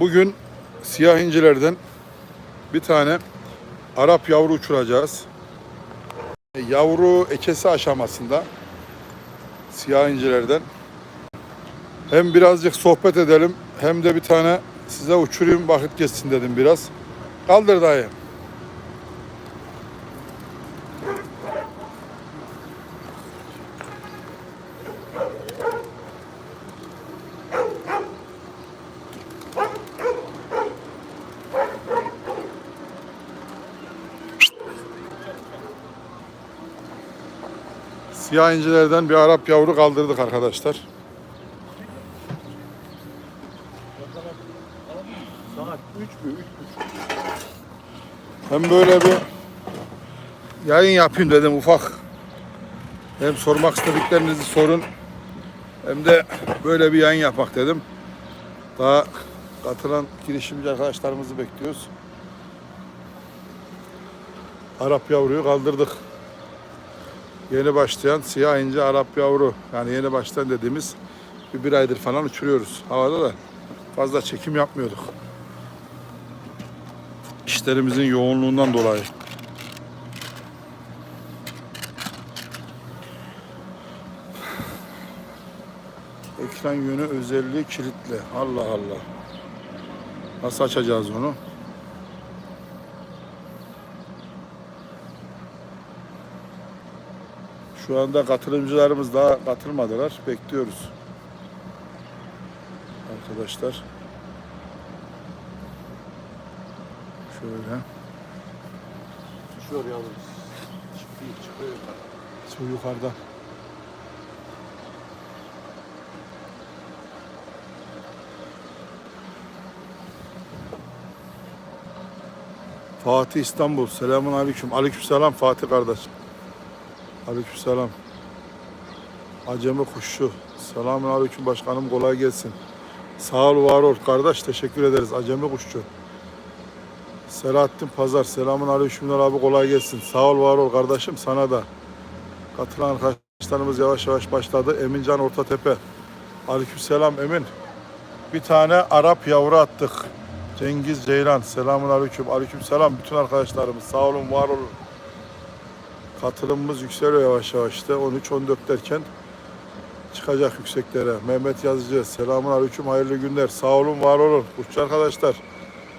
Bugün siyah incilerden bir tane Arap yavru uçuracağız. Yavru ekesi aşamasında siyah incilerden. Hem birazcık sohbet edelim hem de bir tane size uçurayım vakit geçsin dedim biraz. Kaldır dayı. Siyah incilerden bir Arap yavru kaldırdık arkadaşlar. Saat 3 mü? 3 Hem böyle bir yayın yapayım dedim ufak. Hem sormak istediklerinizi sorun. Hem de böyle bir yayın yapmak dedim. Daha katılan girişimci arkadaşlarımızı bekliyoruz. Arap yavruyu kaldırdık. Yeni başlayan siyah ince Arap yavru. Yani yeni başlayan dediğimiz bir, bir aydır falan uçuruyoruz. Havada da fazla çekim yapmıyorduk. İşlerimizin yoğunluğundan dolayı. Ekran yönü özelliği kilitli. Allah Allah. Nasıl açacağız onu? Şu anda katılımcılarımız daha katılmadılar. Bekliyoruz. Arkadaşlar. Şöyle. Düşüyor yalnız. Çıkıyor, çıkıyor yukarı. Su yukarıda. Fatih İstanbul. Selamun aleyküm. Aleyküm selam Fatih kardeş. Aleyküm selam. Acemi kuşçu. Selamun aleyküm başkanım kolay gelsin. Sağ ol var ol kardeş teşekkür ederiz. Acemi kuşçu. Selahattin Pazar. Selamun aleykümler abi kolay gelsin. Sağ ol var ol kardeşim sana da. Katılan arkadaşlarımız yavaş yavaş başladı. Emincan Ortatepe. Aleykümselam Emin. Bir tane Arap yavru attık. Cengiz Ceylan. Selamun aleyküm. Aleykümselam bütün arkadaşlarımız. Sağ olun, var olun. Katılımımız yükseliyor yavaş yavaş işte. 13-14 derken çıkacak yükseklere. Mehmet Yazıcı. Selamun aleyküm. Hayırlı günler. Sağ olun, var olun. Kuşçu arkadaşlar.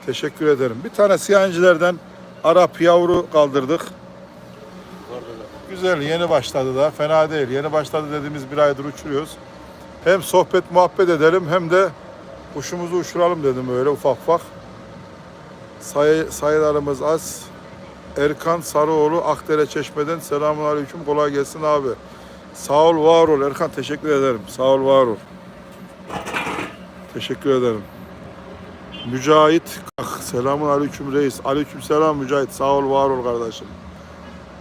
Teşekkür ederim. Bir tane siyahincilerden Arap yavru kaldırdık. Güzel, yeni başladı da. Fena değil. Yeni başladı dediğimiz bir aydır uçuruyoruz. Hem sohbet, muhabbet edelim hem de kuşumuzu uçuralım dedim öyle ufak ufak. Sayı, sayılarımız az. Erkan Sarıoğlu Akdere Çeşme'den selamun aleyküm kolay gelsin abi. Sağ ol var ol Erkan teşekkür ederim. Sağ ol var ol. Teşekkür ederim. Mücahit Kak selamun aleyküm reis. Aleyküm selam Mücahit sağ ol var ol kardeşim.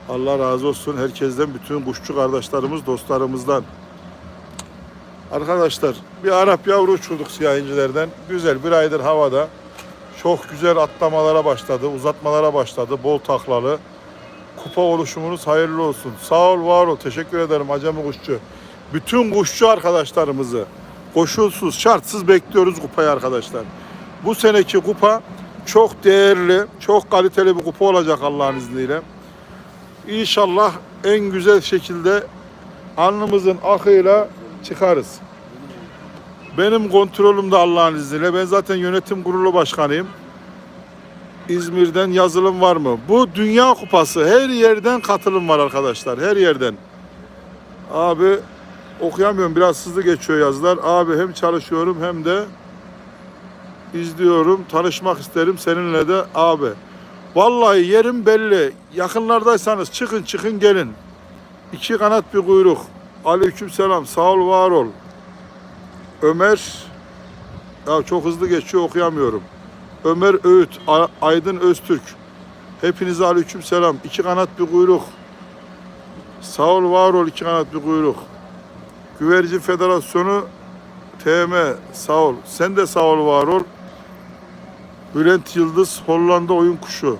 Allah razı olsun herkesten, bütün kuşçu kardeşlerimiz, dostlarımızdan. Arkadaşlar bir Arap yavru uçurduk siyah incilerden. Güzel bir aydır havada. Çok güzel atlamalara başladı, uzatmalara başladı. Bol taklalı. Kupa oluşumunuz hayırlı olsun. Sağ ol, var ol. Teşekkür ederim Acemi Kuşçu. Bütün kuşçu arkadaşlarımızı koşulsuz, şartsız bekliyoruz kupayı arkadaşlar. Bu seneki kupa çok değerli, çok kaliteli bir kupa olacak Allah'ın izniyle. İnşallah en güzel şekilde alnımızın akıyla çıkarız. Benim kontrolümde Allah'ın izniyle. Ben zaten yönetim kurulu başkanıyım. İzmir'den yazılım var mı? Bu Dünya Kupası. Her yerden katılım var arkadaşlar. Her yerden. Abi okuyamıyorum. Biraz hızlı geçiyor yazılar. Abi hem çalışıyorum hem de izliyorum. Tanışmak isterim seninle de abi. Vallahi yerim belli. Yakınlardaysanız çıkın çıkın gelin. İki kanat bir kuyruk. Aleyküm selam. Sağ ol var ol. Ömer ya çok hızlı geçiyor okuyamıyorum. Ömer Öğüt, Aydın Öztürk. Hepinize aleyküm selam. İki kanat bir kuyruk. Sağ ol var ol iki kanat bir kuyruk. Güvercin Federasyonu TM sağ ol. Sen de sağ ol var ol. Bülent Yıldız Hollanda oyun kuşu.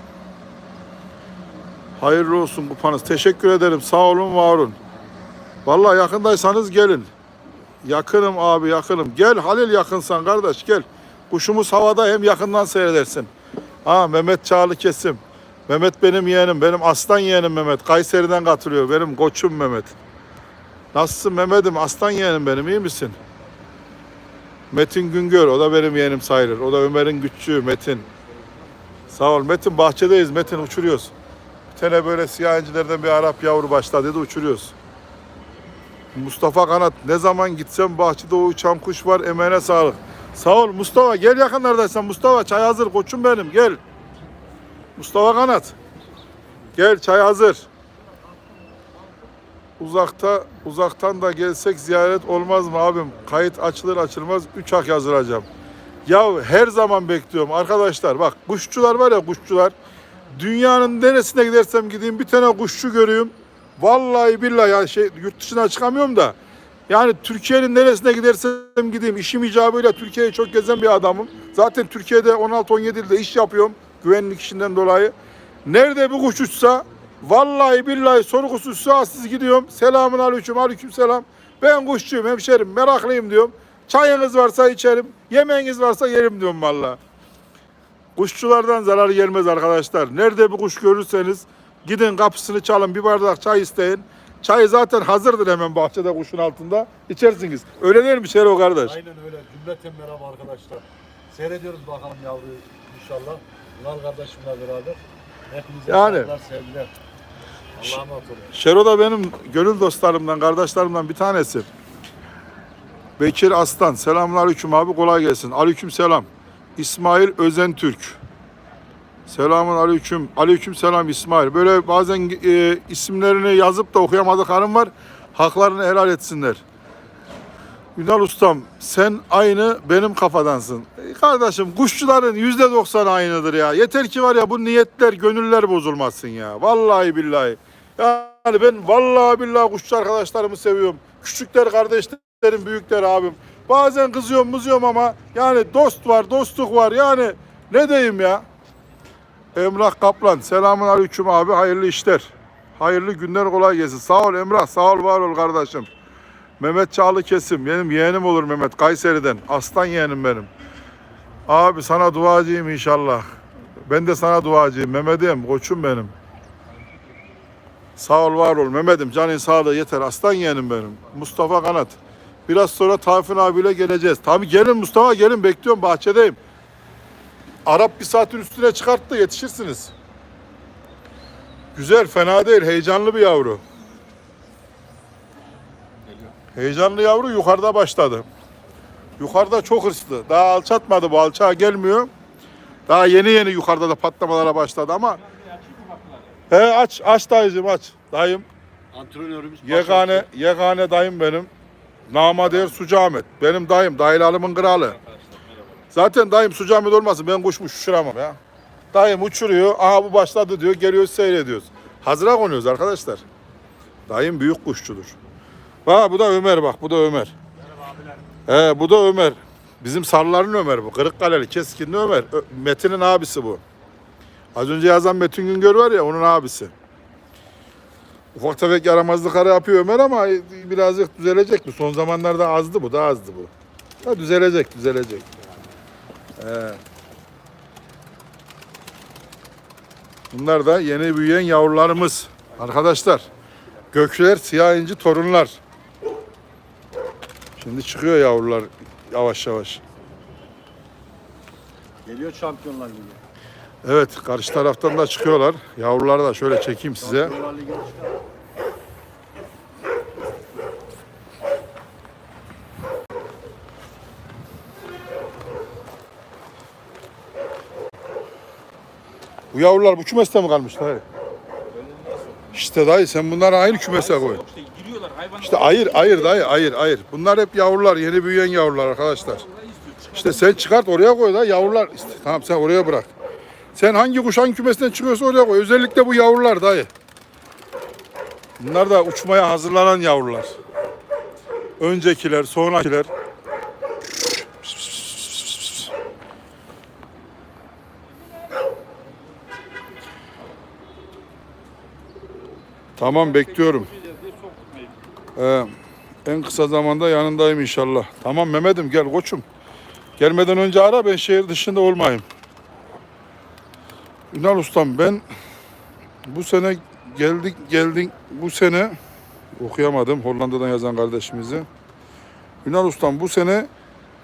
Hayırlı olsun kupanız. Teşekkür ederim. Sağ olun, var olun. Vallahi yakındaysanız gelin. Yakınım abi yakınım. Gel Halil yakınsan kardeş gel. Kuşumuz havada hem yakından seyredersin. Ha Mehmet Çağlı kesim. Mehmet benim yeğenim. Benim aslan yeğenim Mehmet. Kayseri'den katılıyor. Benim koçum Mehmet. Nasılsın Mehmet'im? Aslan yeğenim benim. iyi misin? Metin Güngör. O da benim yeğenim sayılır. O da Ömer'in güççüğü Metin. Sağ ol. Metin bahçedeyiz. Metin uçuruyoruz. Bir tane böyle siyah incilerden bir Arap yavru başladı dedi uçuruyoruz. Mustafa Kanat ne zaman gitsem bahçede o uçan kuş var emeğine sağlık. Sağ ol Mustafa gel yakınlardaysan Mustafa çay hazır koçum benim gel. Mustafa Kanat. Gel çay hazır. Uzakta uzaktan da gelsek ziyaret olmaz mı abim? Kayıt açılır açılmaz 3 hak yazdıracağım. Ya her zaman bekliyorum arkadaşlar. Bak kuşçular var ya kuşçular. Dünyanın neresine gidersem gideyim bir tane kuşçu görüyorum. Vallahi billahi yani şey yurt dışına çıkamıyorum da. Yani Türkiye'nin neresine gidersem gideyim işim icabıyla Türkiye'yi çok gezen bir adamım. Zaten Türkiye'de 16-17 yılda iş yapıyorum güvenlik işinden dolayı. Nerede bir kuş uçsa vallahi billahi sorgusuz sualsiz gidiyorum. Selamun aleyküm aleyküm selam. Ben kuşçuyum hemşerim meraklıyım diyorum. Çayınız varsa içerim, yemeğiniz varsa yerim diyorum vallahi. Kuşçulardan zarar gelmez arkadaşlar. Nerede bir kuş görürseniz gidin kapısını çalın bir bardak çay isteyin. Çay zaten hazırdır hemen bahçede kuşun altında. İçersiniz. Öyle değil mi Şero kardeş? Aynen öyle. Cümleten merhaba arkadaşlar. Seyrediyoruz bakalım yavruyu inşallah. Ünal kardeşimle beraber. Hepinize Yani. saygılar, sevgiler. Olun. Şero da benim gönül dostlarımdan, kardeşlerimden bir tanesi. Bekir Aslan. Selamun aleyküm abi kolay gelsin. Aleyküm selam. İsmail Özentürk. Selamun aleyküm. Aleyküm selam İsmail. Böyle bazen e, isimlerini yazıp da okuyamadıklarım var. Haklarını helal etsinler. Ünal Ustam sen aynı benim kafadansın. E, kardeşim kuşçuların yüzde doksan aynıdır ya. Yeter ki var ya bu niyetler, gönüller bozulmasın ya. Vallahi billahi. Yani ben vallahi billahi kuşçu arkadaşlarımı seviyorum. Küçükler kardeşlerim, büyükler abim. Bazen kızıyorum, mızıyorum ama yani dost var, dostluk var. Yani ne diyeyim ya? Emrah Kaplan. Selamun aleyküm abi. Hayırlı işler. Hayırlı günler kolay gelsin. Sağ ol Emrah. Sağ ol var ol kardeşim. Mehmet Çağlı kesim. Benim yeğenim olur Mehmet. Kayseri'den. Aslan yeğenim benim. Abi sana duacıyım inşallah. Ben de sana duacıyım. Mehmet'im, koçum benim. Sağ ol, var ol. Mehmet'im, canın sağlığı yeter. Aslan yeğenim benim. Mustafa Kanat. Biraz sonra Tayfun abiyle geleceğiz. Tabii gelin Mustafa gelin. Bekliyorum bahçedeyim. Arap bir saatin üstüne çıkarttı. Yetişirsiniz. Güzel, fena değil. Heyecanlı bir yavru. Heyecanlı yavru yukarıda başladı. Yukarıda çok hırslı. Daha alçatmadı bu alçağa gelmiyor. Daha yeni yeni yukarıda da patlamalara başladı ama. He aç aç dayıcım aç. Dayım Antrenörümüz yegane yegane dayım benim. Namader Sucu Ahmet. Benim dayım. Dayılarımın kralı. Zaten dayım Sucu Ahmet olmasın ben kuşmuş uçuramam ya. Dayım uçuruyor. Aha bu başladı diyor. Geliyoruz seyrediyoruz. Hazıra konuyoruz arkadaşlar. Dayım büyük kuşçudur. Bak bu da Ömer bak. Bu da Ömer. He bu da Ömer. Bizim sarıların Ömer bu. Kırıkkaleli keskinli Ömer. Ö- Metin'in abisi bu. Az önce yazan Metin Güngör var ya onun abisi. Ufak tefek yaramazlıkları yapıyor Ömer ama birazcık düzelecek bu. Son zamanlarda azdı bu, daha azdı bu. Ha, düzelecek, düzelecek. He. Bunlar da yeni büyüyen yavrularımız. Arkadaşlar, gökler, siyah inci torunlar. Şimdi çıkıyor yavrular yavaş yavaş. Geliyor Şampiyonlar Ligi. Evet, karşı taraftan da çıkıyorlar. Yavruları da şöyle çekeyim size. Şampiyonlar yavrular bu kümeste mi kalmış dayı? İşte dayı sen bunları aynı kümese koy. İşte ayır ayır dayı ayır ayır. Bunlar hep yavrular yeni büyüyen yavrular arkadaşlar. İşte sen çıkart oraya koy da yavrular. İşte, tamam sen oraya bırak. Sen hangi kuş hangi kümesinden çıkıyorsa oraya koy. Özellikle bu yavrular dayı. Bunlar da uçmaya hazırlanan yavrular. Öncekiler, sonrakiler. Tamam bekliyorum. Ee, en kısa zamanda yanındayım inşallah. Tamam Mehmet'im gel koçum. Gelmeden önce ara ben şehir dışında olmayayım. Ünal Ustam ben bu sene geldik geldik bu sene okuyamadım Hollanda'dan yazan kardeşimizi. Ünal Ustam bu sene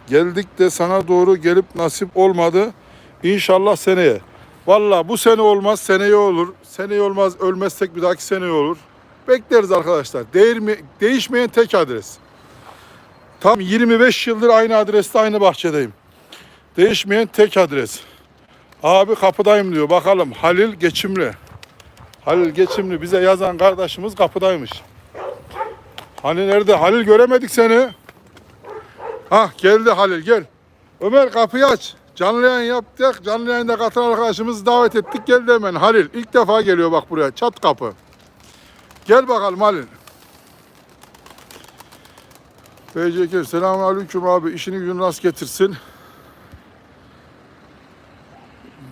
geldik de sana doğru gelip nasip olmadı. İnşallah seneye. Valla bu sene olmaz seneye olur. Seneye olmaz ölmezsek bir dahaki seneye olur. Bekleriz arkadaşlar. Değirme, değişmeyen tek adres. Tam 25 yıldır aynı adreste aynı bahçedeyim. Değişmeyen tek adres. Abi kapıdayım diyor. Bakalım Halil Geçimli. Halil Geçimli bize yazan kardeşimiz kapıdaymış. Hani nerede? Halil göremedik seni. Hah geldi Halil gel. Ömer kapıyı aç. Canlı yayın yaptık. Canlı yayında katılan arkadaşımızı davet ettik. Geldi hemen Halil. İlk defa geliyor bak buraya. Çat kapı. Gel bakalım Halil. BCK selamun aleyküm abi. İşini gücünü rast getirsin.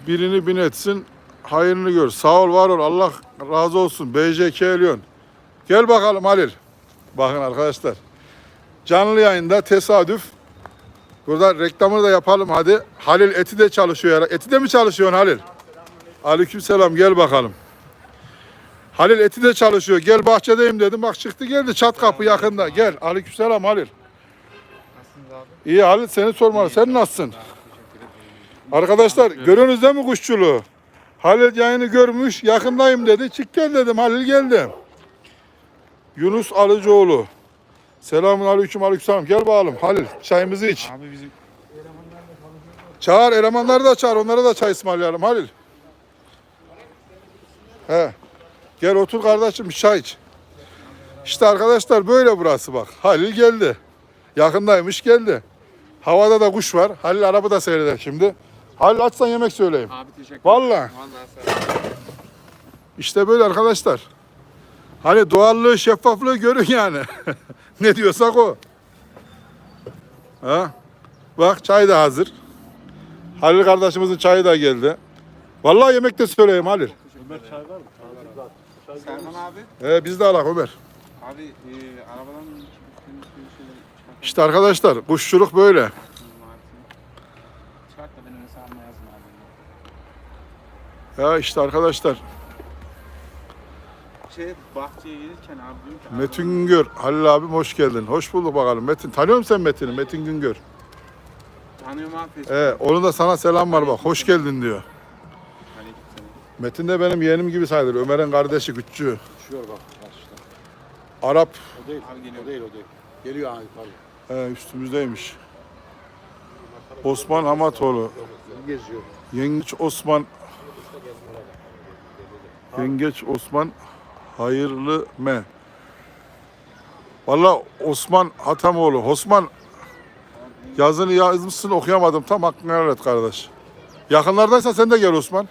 Birini bin etsin. Hayırını gör. Sağ ol var ol. Allah razı olsun. BCK Lyon. Gel bakalım Halil. Bakın arkadaşlar. Canlı yayında tesadüf. Burada reklamını da yapalım hadi. Halil eti de çalışıyor. Eti de mi çalışıyorsun Halil? Aleyküm selam gel bakalım. Halil eti de çalışıyor. Gel bahçedeyim dedim. Bak çıktı geldi çat kapı yakında. Gel. Aleyküm selam Halil. İyi Halil seni sormalı. Sen nasılsın? Arkadaşlar görüyorsunuz değil mi kuşçuluğu? Halil yayını görmüş. Yakındayım dedi. Çık gel dedim. Halil geldi. Yunus Alıcıoğlu. Selamun aleyküm aleyküm Gel bakalım Halil çayımızı iç. Abi bizim Çağır elemanları da çağır onlara da çay ısmarlayalım Halil. He. Gel otur kardeşim bir çay iç. İşte arkadaşlar böyle burası bak. Halil geldi. Yakındaymış geldi. Havada da kuş var. Halil araba da seyreder şimdi. Halil açsan yemek söyleyeyim. abi teşekkür sağ ol. İşte böyle arkadaşlar. Hani doğallığı, şeffaflığı görün yani. ne diyorsak o. Ha? Bak çay da hazır. Halil kardeşimizin çayı da geldi. Vallahi yemek de söyleyeyim Halil. Ömer çay var mı? Çay Selman abi. He, biz de alak Ömer. Abi e, arabadan çıkartalım. İşte arkadaşlar kuşçuluk böyle. Ya işte arkadaşlar. Şey bahçeye gelirken abi ki Metin Güngör. Halil abim hoş geldin. Hoş bulduk bakalım. Metin tanıyor musun sen Metin'i? Metin Güngör. Tanıyorum abi. He, onun da sana selam var bak. Hoş geldin diyor. Aleykümselam. Metin de benim yeğenim gibi sayılır. Ömer'in kardeşi, küçüğü. Düşüyor bak karşıda. Arap. O değil. Abi geliyor. O değil o değil. Geliyor abi pardon. He, üstümüzdeymiş. Osman Hamatoğlu. Geziyor. Yengeç Osman. Yengeç Osman hayırlı me. Valla Osman Hatamoğlu. Osman yazını yazmışsın okuyamadım. Tam hakkını helal et kardeş. Yakınlardaysan sen de gel Osman.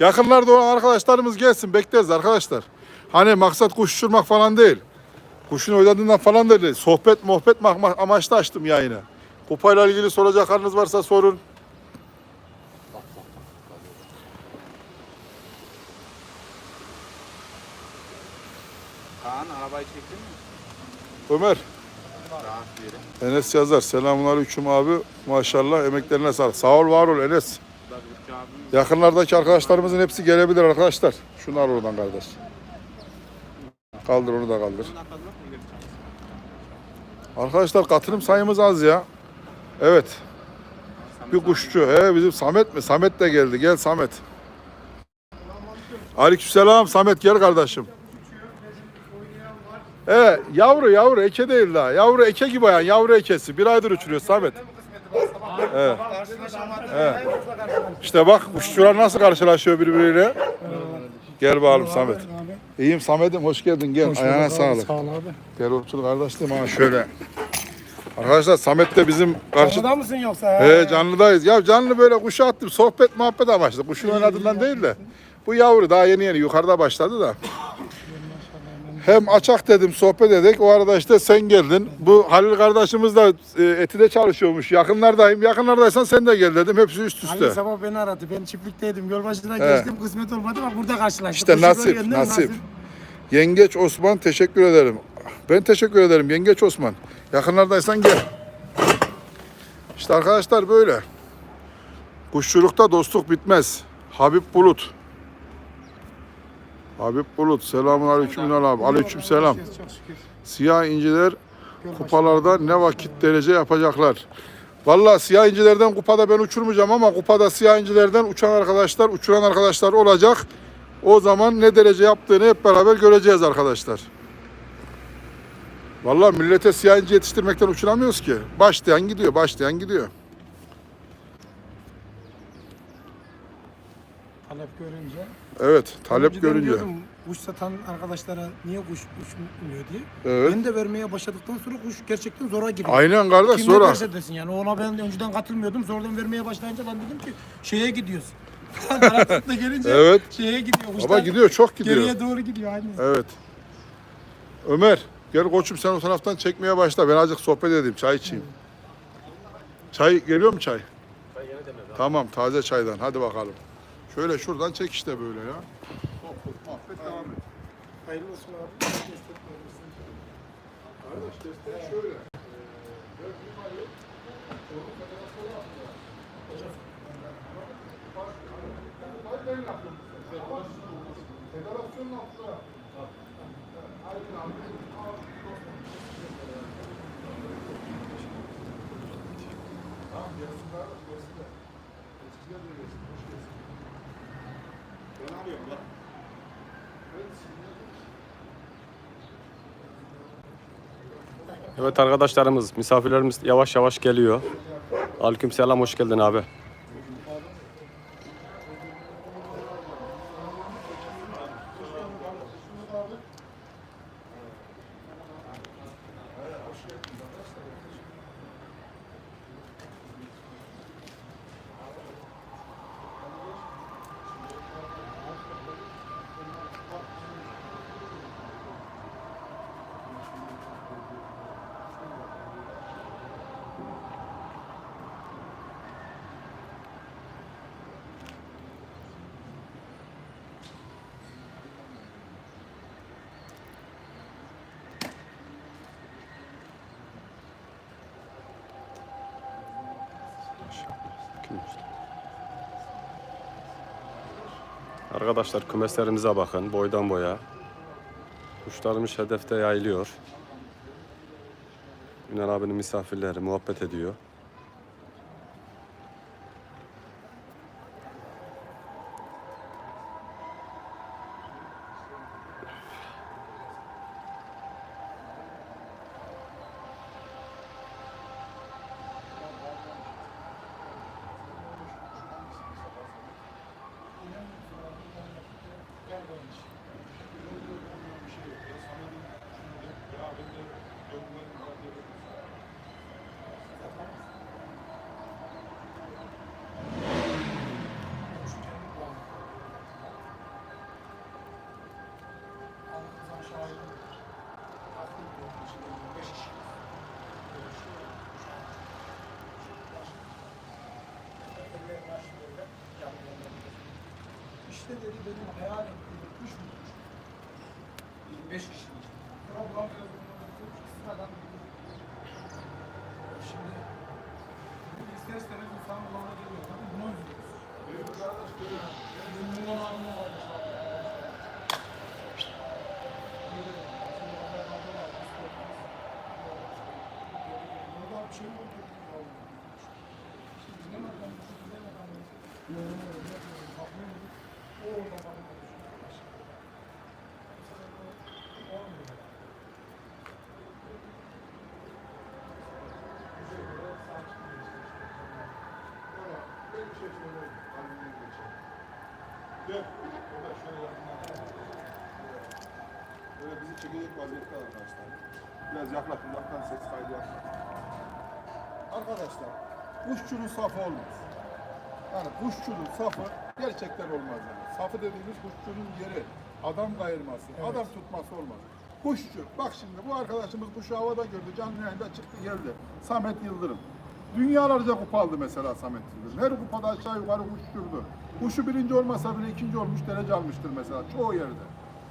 Yakınlarda olan arkadaşlarımız gelsin. Bekleriz arkadaşlar. Hani maksat kuş uçurmak falan değil. Kuşun oynadığından falan değil. Sohbet muhabbet ma- amaçlı açtım yayını. Kupayla ilgili soracaklarınız varsa sorun. Arabayı çektin mi? Ömer. Enes yazar. Selamun aleyküm abi. Maşallah emeklerine sağlık. Sağ ol, var ol Enes. Yakınlardaki arkadaşlarımızın hepsi gelebilir arkadaşlar. Şunu al oradan kardeş. Kaldır onu da kaldır. Arkadaşlar katılım sayımız az ya. Evet. Bir kuşçu. He bizim Samet mi? Samet de geldi. Gel Samet. Aleykümselam Samet gel kardeşim. He yavru yavru eke değil daha. Yavru eke gibi yani yavru ekesi. Bir aydır uçuruyor Samet. Evet. Evet. İşte bak kuşçular nasıl karşılaşıyor birbiriyle. Gel bakalım Samet. İyiyim Samet'im hoş geldin gel. Ayağına sağlık. Sağ ol abi. Gel otur kardeşim ha şöyle. Arkadaşlar Samet de bizim karşı... Canlıda mısın yoksa? He canlıdayız. Ya canlı böyle kuşu attım. Sohbet muhabbet amaçlı. Kuşun oynadığından değil de. Bu yavru daha yeni yeni yukarıda başladı da. Hem açak dedim sohbet edek. O arada işte sen geldin. Bu Halil kardeşimiz de e, etide çalışıyormuş. Yakınlardayım. Yakınlardaysan sen de gel dedim. Hepsi üst üste. Halil sabah beni aradı. Ben çiftlikteydim. Yol başına He. geçtim. Kısmet olmadı bak burada karşılaştık. İşte Kuşu nasip, görüyorsun, nasip. Yengeç Osman teşekkür ederim. Ben teşekkür ederim Yengeç Osman. Yakınlardaysan gel. İşte arkadaşlar böyle. Kuşçulukta dostluk bitmez. Habib Bulut. Habib Bulut. Selamun aleyküm Ünal abi. Aleyküm selam. Siyah inciler kupalarda ne vakit derece yapacaklar. Vallahi siyah incilerden kupada ben uçurmayacağım ama kupada siyah incilerden uçan arkadaşlar, uçuran arkadaşlar olacak. O zaman ne derece yaptığını hep beraber göreceğiz arkadaşlar. Vallahi millete siyah inci yetiştirmekten uçuramıyoruz ki. Başlayan gidiyor, başlayan gidiyor. Talep görünce. Evet, talep Önceden görünce. diyordum, Kuş satan arkadaşlara niye kuş uçmuyor diye. Evet. Ben de vermeye başladıktan sonra kuş gerçekten zora giriyor. Aynen kardeş Kim ne sonra. derse desin yani ona ben önceden katılmıyordum. Sonradan vermeye başlayınca ben dedim ki şeye gidiyoruz. Karanlıkta gelince Evet. şeye gidiyor. Baba Kuşlar gidiyor, çok gidiyor. Geriye doğru gidiyor aynen. Evet. Ömer gel koçum sen o taraftan çekmeye başla. Ben azıcık sohbet edeyim. Çay içeyim. Çay geliyor mu çay? Tamam taze çaydan. Hadi bakalım. Şöyle şuradan çek işte böyle ya. Sohbet, muhabbet devam et. Hayırlı olsun abi. Kardeş desteği şöyle. Federasyonun altında. Tamam gelsin kardeş gelsinler. Eskiden de gelsin. Hoş gelsin. Evet arkadaşlarımız, misafirlerimiz yavaş yavaş geliyor. Aleyküm selam, hoş geldin abi. Arkadaşlar kümeslerimize bakın boydan boya. Kuşlarımız hedefte yayılıyor. Ünal abinin misafirleri muhabbet ediyor. İşte dedi benim hayal ettiğim kuş bu. 25 kişi. Program sıradan Şimdi ister istemez insan bulana geliyor. Tabii buna üzülüyoruz. Benim olanım var. Burada bir şey yok. Şimdi ne var? Ne var? Gel. Burada şöyle yakından. Böyle bizi çekecek vaziyette arkadaşlar. Biraz yaklaş, uzaktan ses kaydı yap. Arkadaşlar, kuşçunun safı olmaz. Yani kuşçunun safı gerçekten olmaz yani. Safı dediğimiz kuşçunun yeri. Adam kayırması, adam tutması olmaz. Kuşçu, bak şimdi bu arkadaşımız kuşu havada gördü, canlı yayında çıktı geldi. Samet Yıldırım. Dünyalarca kupa aldı mesela Samet Yıldırım. Her kupada aşağı yukarı uçturdu. Kuşu birinci olmasa bile ikinci olmuş derece almıştır mesela çoğu yerde.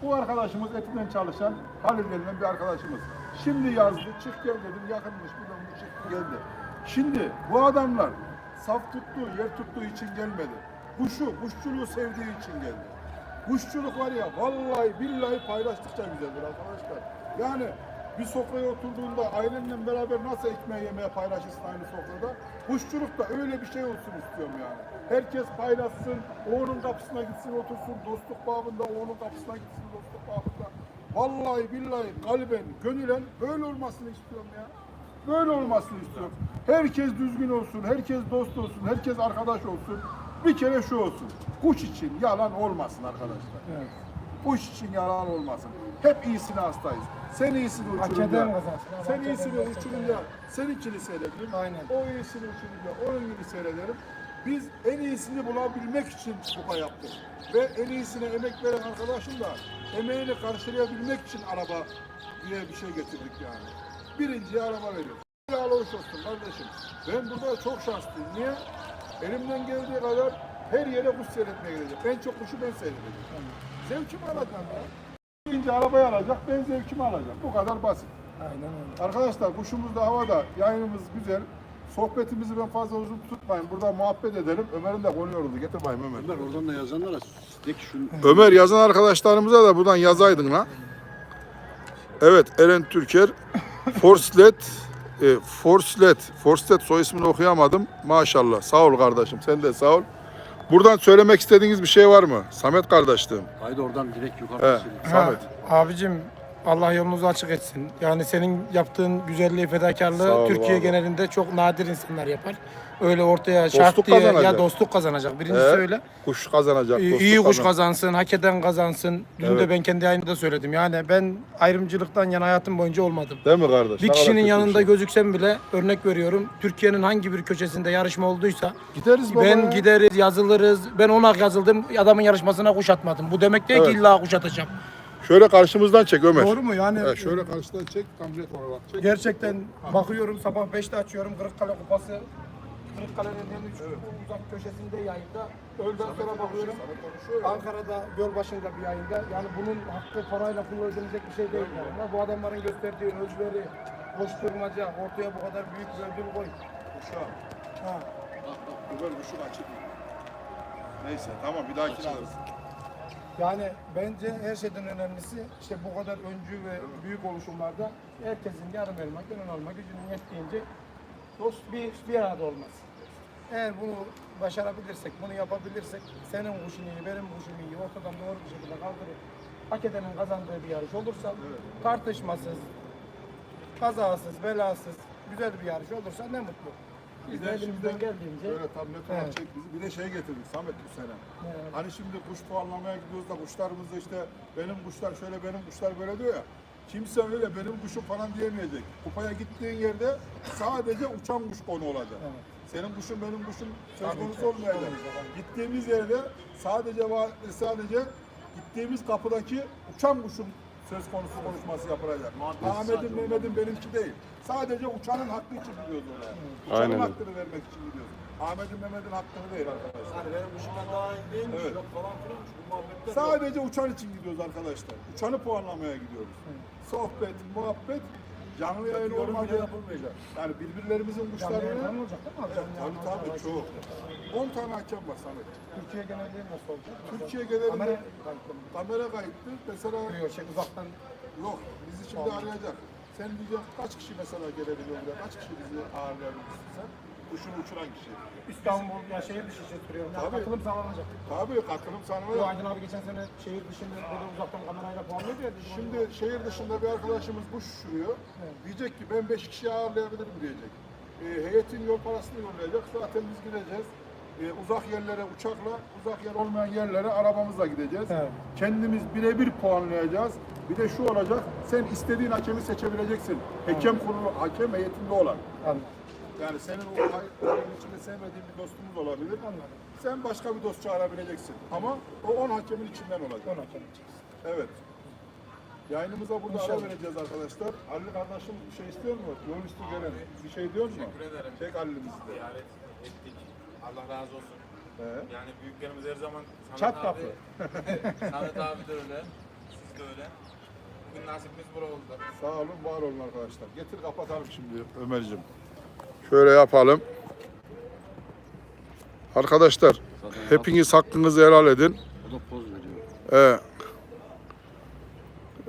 Bu arkadaşımız etinden çalışan Halil denilen bir arkadaşımız. Şimdi yazdı, çık gel dedim, yakınmış, buradan bu çıktı geldi. Şimdi bu adamlar saf tuttuğu, yer tuttuğu için gelmedi. Kuşu, kuşçuluğu sevdiği için geldi. Kuşçuluk var ya vallahi billahi paylaştıkça güzeldir arkadaşlar. Yani bir sofraya oturduğunda ailenle beraber nasıl ekmeği yemeye paylaşırsın aynı sofrada. Kuşçuluk da öyle bir şey olsun istiyorum yani. Herkes paylaşsın, oğlunun kapısına gitsin otursun, dostluk babında oğlunun kapısına gitsin dostluk babında. Vallahi billahi kalben, gönülen böyle olmasını istiyorum ya. Böyle olmasını istiyorum. Herkes düzgün olsun, herkes dost olsun, herkes arkadaş olsun. Bir kere şu olsun. Kuş için yalan olmasın arkadaşlar. Kuş için yalan olmasın. Hep iyisine hastayız. Sen eden kazansın. sen iyisini uçurunca seninkini seyrederim. Aynen. O iyisini uçurunca onunkini seyrederim. Biz en iyisini bulabilmek için kupa yaptık. Ve en iyisine emek veren arkadaşım da emeğini karşılayabilmek için araba diye bir şey getirdik yani. Birinciye araba veriyoruz. Helal olsun kardeşim. Ben burada çok şanslıyım. Niye? Elimden geldiği kadar her yere kuş seyretmeye gideceğim. En çok kuşu ben seyredeceğim. Zevkimi alacağım ya. Birinci arabayı alacak, ben zevkimi alacağım. Bu kadar basit. Aynen öyle. Arkadaşlar kuşumuz da havada, yayınımız güzel. Sohbetimizi ben fazla uzun tutmayayım. Burada muhabbet edelim. Ömer'in de konu yoruldu. Getir bakayım Ömer. Ömer oradan da yazanlara de ki şunu Ömer yazan arkadaşlarımıza da buradan yazaydın la. Evet Eren Türker. Forslet. E, Forslet. Forslet soy ismini okuyamadım. Maşallah. Sağ ol kardeşim. Sen de sağ ol. Buradan söylemek istediğiniz bir şey var mı? Samet kardeşliğim. haydi oradan direkt yukarı silin. Samet. Abicim Allah yolunuzu açık etsin. Yani senin yaptığın güzelliği, fedakarlığı ol, Türkiye ol. genelinde çok nadir insanlar yapar. Öyle ortaya şart Dostluk diye kazanacak. ya dostluk kazanacak. Birincisi He, öyle. Kuş kazanacak. İyi, dostluk iyi kuş kazan- kazansın, hak eden kazansın. Dün Evet. de ben kendi yayınımda söyledim. Yani ben ayrımcılıktan yana hayatım boyunca olmadım. Değil mi kardeş? Bir kadar kişinin kötü yanında şey. gözüksem bile örnek veriyorum. Türkiye'nin hangi bir köşesinde yarışma olduysa Gideriz baba. ben ya. gideriz, yazılırız. Ben ona yazıldım, adamın yarışmasına kuş atmadım. Bu demek değil Evet. ki illa kuş atacağım. Şöyle karşımızdan çek Ömer. Doğru mu? Yani He, şöyle karşıdan çek. Kamlet olarak çek. gerçekten bakıyorum sabah 5'te açıyorum Kırıkkale Kupası. Kırıkkale'nin en üç uzak köşesinde yayında. Öğleden sonra bakıyorum Ankara'da Gölbaşı'nda bir yayında. Yani bunun hakkı parayla pul ödenecek bir şey değil yani. Ama Bu adamların gösterdiği özveri, koşturmaca, ortaya bu kadar büyük bir ödül koy. Kuşağım. Ha. Bak bak Ömer kuşun açık. Neyse tamam bir dahakine alırız. Yani bence her şeyden önemlisi işte bu kadar öncü ve büyük oluşumlarda herkesin yarım elma, gönül alma gücünün yettiğince dost bir, bir arada olmaz. Eğer bunu başarabilirsek, bunu yapabilirsek senin kuşun iyi, benim kuşum iyi ortadan doğru bir şekilde kaldırıp hak edenin kazandığı bir yarış olursa tartışmasız, kazasız, belasız güzel bir yarış olursa ne mutlu. Biz de elimizden geldiğince Böyle tablet olarak Evet. çek bizi. Bir de şey getirdik Samet bu sene. Evet. Hani şimdi kuş puanlamaya gidiyoruz da kuşlarımızda işte benim kuşlar şöyle benim kuşlar böyle diyor ya. Kimse öyle benim kuşum falan diyemeyecek. Kupaya gittiğin yerde sadece uçan kuş konu olacak. Evet. Senin kuşun benim kuşum söz konusu olmayacak. Gittiğimiz yerde sadece sadece gittiğimiz kapıdaki uçan kuşun söz konusu konuşması yapılacak. Ahmet'in Mehmet'in benimki değil. Sadece uçanın hakkı için gidiyoruz oraya. Uçanın Aynen hakkını vermek için gidiyoruz. Ahmet'in Mehmet'in hakkını değil arkadaşlar. Yani benim kuşumdan daha iyi değilmiş Evet. yok falan filan bu muhabbetler. yok. Sadece uçan için gidiyoruz arkadaşlar. Uçanı puanlamaya gidiyoruz. Sohbet, muhabbet, canlı yayın olmadı. yapılmayacak. Yani birbirlerimizin canlı kuşlarını... yayınlar olacak değil mi abi? Evet, Canlı tabii tabii olacak. çok. 10 tane hakem var Samet. Türkiye genelinde nasıl olacak? Türkiye genelinde Kamera kayıtlı. Mesela Duruyor şey uzaktan. yok bizi şimdi arayacak. Sen diyeceksin kaç kişi mesela gelebiliyor buraya? Kaç kişi bizi ağırlayabilirsin sen? Kuşunu uçuran kişi. İstanbul ya şehir dışı soruyorum. Yani Tabii. katılım sağlanacak. Tabii katılım Bu sanmaya. Aydın abi geçen sene şehir dışında böyle uzaktan kamerayla puanlıyordu ya. bizim Şimdi şehir dışında bir arkadaşımız kuş uçuruyor. Diyecek ki ben 5 kişiyi ağırlayabilirim diyecek. E, heyetin yol parasını yollayacak. Zaten biz gideceğiz. E, uzak yerlere uçakla, uzak yer olmayan yerlere arabamızla gideceğiz. Evet. Kendimiz birebir puanlayacağız. Bir de şu olacak, sen istediğin hakemi seçebileceksin. Hakem kurulu, hakem heyetinde olan. Anladım. Yani senin o hakemin içinde sevmediğin bir dostumuz olabilir. Anladım. Sen başka bir dost çağırabileceksin. Ama o 10 hakemin içinden olacak. Onu hakem edeceğiz. Evet. Yayınımıza burada ara vereceğiz arkadaşlar. Ali kardeşim bir şey istiyor mu? Yol üstü gelen bir şey diyor mu? Teşekkür ederim. Çek Ali'mizi de. Ziyaret ettik. Allah razı olsun. He. Yani büyüklerimiz her zaman Samet Çat abi, kapı. Samet abi de öyle. Siz de öyle. Bugün nasibimiz bura oldu. Sağ olun, var olun arkadaşlar. Getir kapatalım şimdi Ömerciğim. Şöyle yapalım. Arkadaşlar hepiniz hakkınızı helal edin. O da poz veriyor.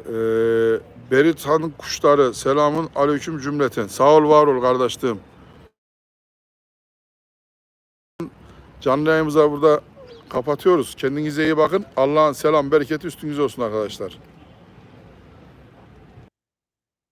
Ee, Berit Han'ın kuşları selamın aleyküm cümleten. Sağ ol var ol kardeşliğim. Canlı yayımıza burada kapatıyoruz. Kendinize iyi bakın. Allah'ın selam bereketi üstünüze olsun arkadaşlar.